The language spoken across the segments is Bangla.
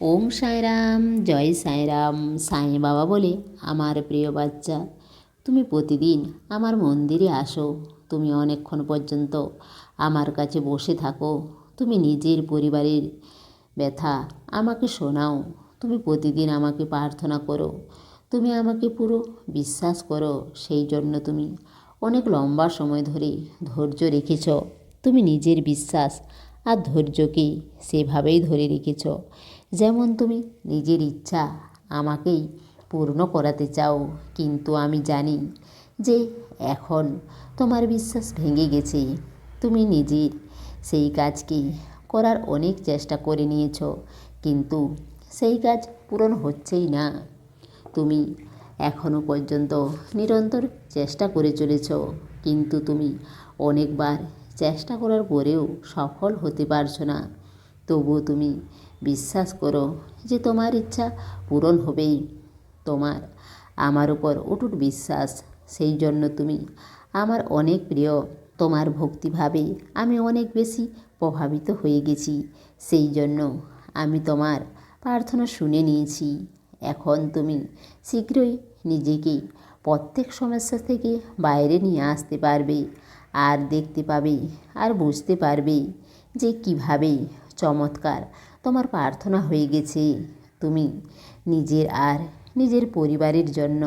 ওম সাঁয়রাম জয় সাঁয়রাম সাঁই বাবা বলে আমার প্রিয় বাচ্চা, তুমি প্রতিদিন আমার মন্দিরে আসো, তুমি অনেকক্ষণ পর্যন্ত আমার কাছে বসে থাকো, তুমি নিজের পরিবারের ব্যথা আমাকে শোনাও, তুমি প্রতিদিন আমাকে প্রার্থনা করো, তুমি আমাকে পুরো বিশ্বাস করো, সেই জন্য তুমি অনেক লম্বা সময় ধরে ধৈর্য রেখেছ, তুমি নিজের বিশ্বাস আর ধৈর্যকে সেভাবেই ধরে রেখেছ? যেমন তুমি নিজের ইচ্ছা আমাকেই পূর্ণ করাতে চাও, কিন্তু আমি জানি যে এখন তোমার বিশ্বাস ভেঙে গেছে। তুমি নিজের সেই কাজকে করার অনেক চেষ্টা করে নিয়েছ, কিন্তু সেই কাজ পূরণ হচ্ছেই না। তুমি এখনও পর্যন্ত নিরন্তর চেষ্টা করে চলেছ, কিন্তু তুমি অনেকবার চেষ্টা করার পরেও সফল হতে পারছ না। তবুও তুমি বিশ্বাস করো যে তোমার ইচ্ছা পূরণ হবেই। তোমার, আমার উপর অটুট বিশ্বাস। সেই জন্য তুমি আমার অনেক প্রিয়। তোমার ভক্তিভাবে আমি অনেক বেশি প্রভাবিত হয়ে গেছি। সেই জন্য আমি তোমার প্রার্থনা শুনে নিয়েছি। এখন তুমি শীঘ্রই নিজেকে প্রত্যেক সমস্যা থেকে বাইরে নিয়ে আসতে পারবে। আর দেখতে পাবে আর বুঝতে পারবে যে কীভাবে চমৎকার তোমার প্রার্থনা হয়ে গেছে। তুমি নিজের আর নিজের পরিবারের জন্য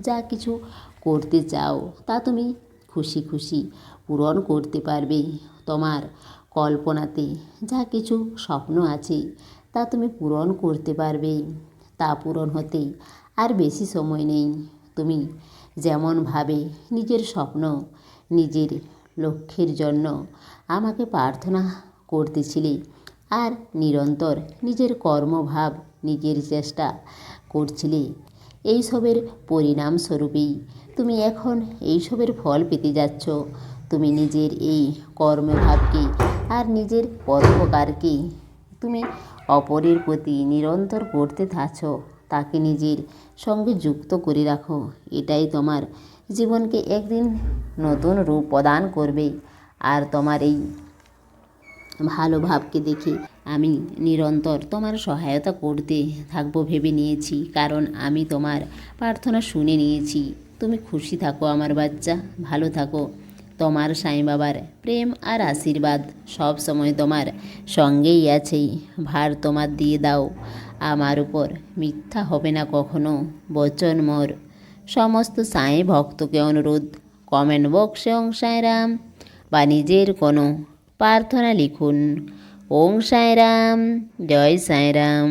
যা কিছু করতে চাও তা তুমি খুশি খুশি পূরণ করতে পারবে। তোমার কল্পনাতে যা কিছু স্বপ্ন আছে তা তুমি পূরণ করতে পারবে। তা পূরণ হতে আর বেশি সময় নেই। তুমি যেমনভাবে নিজের স্বপ্ন নিজের লক্ষ্যের জন্য আমাকে প্রার্থনা করতেছিলে। আর নিরন্তর নিজের কর্মভাব, নিজের চেষ্টা করছিলে। এইসবের পরিণামস্বরূপেই তুমি এখন এইসবের ফল পেতে যাচ্ছ। তুমি নিজের এই কর্মভাবকে আর নিজের পরোপকারকে তুমি অপরের প্রতি নিরন্তর করতে থাকছ। তাকে নিজের সঙ্গে যুক্ত করে রাখো। এটাই তোমার জীবনকে একদিন নতুন রূপ প্রদান করবে। আর তোমার এই ভালো ভাবকে দেখে আমি নিরন্তর তোমার সহায়তা করতে থাকব ভেবে নিয়েছি। কারণ আমি তোমার প্রার্থনা শুনে নিয়েছি। তুমি খুশি থাকো আমার বাচ্চা, ভালো থাকো। তোমার সাই বাবার প্রেম আর আশীর্বাদ সব সময় তোমার সঙ্গেই আছে। ভার তোমার দিয়ে দাও। আমার উপর মিথ্যা হবে না কখনো, বচন মোর। সমস্ত সাঁই ভক্তকে অনুরোধ। কমেন্ট বক্সে ওং সাঁয়রাম বা নিজের কোনো প্রার্থনা লিখুন। ওং সাঁয়রাম জয় সাঁয়রাম